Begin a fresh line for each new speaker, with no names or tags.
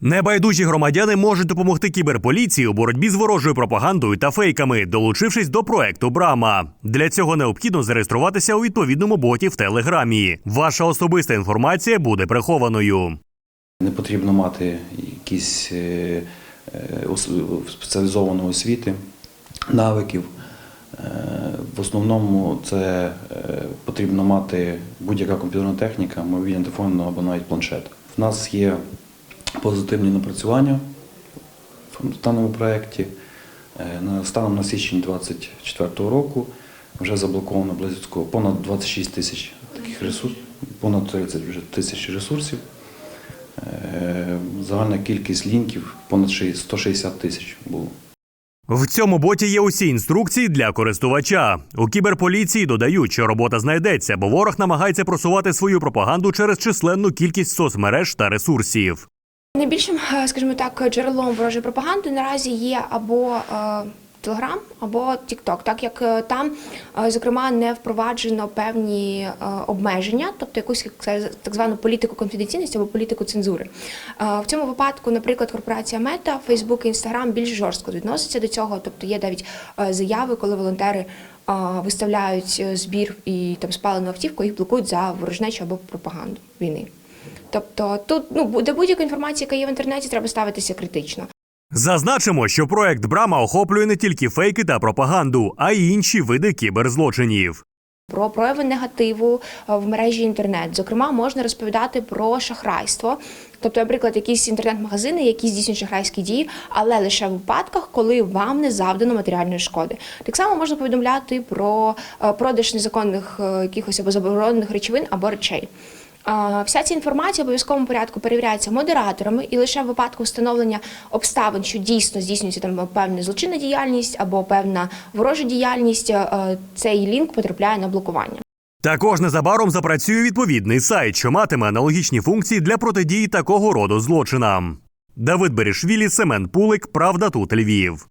Небайдужі громадяни можуть допомогти кіберполіції у боротьбі з ворожою пропагандою та фейками, долучившись до проекту Брама. Для цього необхідно зареєструватися у відповідному боті в Телеграмі. Ваша особиста інформація буде прихованою.
Не потрібно мати якісь е, е, спеціалізованої освіти, навиків. Е, В основному це потрібно мати будь-яка комп'ютерна техніка, мобільний телефон або навіть планшет. В нас є позитивні напрацювання в даному проєкті. Е, Станом на січень 2024 року вже заблоковано близько понад 26 тисяч таких ресурсів, понад 30 вже тисяч ресурсів. Е, Загальна кількість лінків понад 160 тисяч було.
В цьому боті є усі інструкції для користувача. У кіберполіції додають, що робота знайдеться, бо ворог намагається просувати свою пропаганду через численну кількість соцмереж та ресурсів.
Найбільшим, е, скажімо так, джерелом ворожої пропаганди наразі є або Телеграм, або TikTok, так як е, там, е, зокрема, не впроваджено певні обмеження, тобто якусь так звану політику конфіденційності або політику цензури. В цьому випадку, наприклад, корпорація Мета, Фейсбук і Інстаграм більш жорстко відносяться до цього. Тобто є навіть заяви, коли волонтери виставляють збір і там спалену автівку, їх блокують за ворожнечу або пропаганду війни. Тобто тут ну до будь-якої інформації, яка є в інтернеті, треба ставитися критично.
Зазначимо, що проект Брама охоплює не тільки фейки та пропаганду, а й інші види кіберзлочинів.
Про прояви негативу е, в мережі інтернет. Зокрема, можна розповідати про шахрайство. Тобто, наприклад, якісь інтернет-магазини, які здійснюють шахрайські дії, але лише в випадках, коли вам не завдано матеріальної шкоди. Так само можна повідомляти про е, продаж незаконних е, якихось або заборонених речовин або речей. Вся ця інформація в обов'язковому порядку перевіряється модераторами, і лише в випадку встановлення обставин, що дійсно здійснюється там певна злочинна діяльність або певна ворожа діяльність, е, цей лінк потрапляє на блокування.
Також незабаром запрацює відповідний сайт, що матиме аналогічні функції для протидії такого роду злочинам. Давид Берішвілі, Семен Пулик, Правда тут Львів.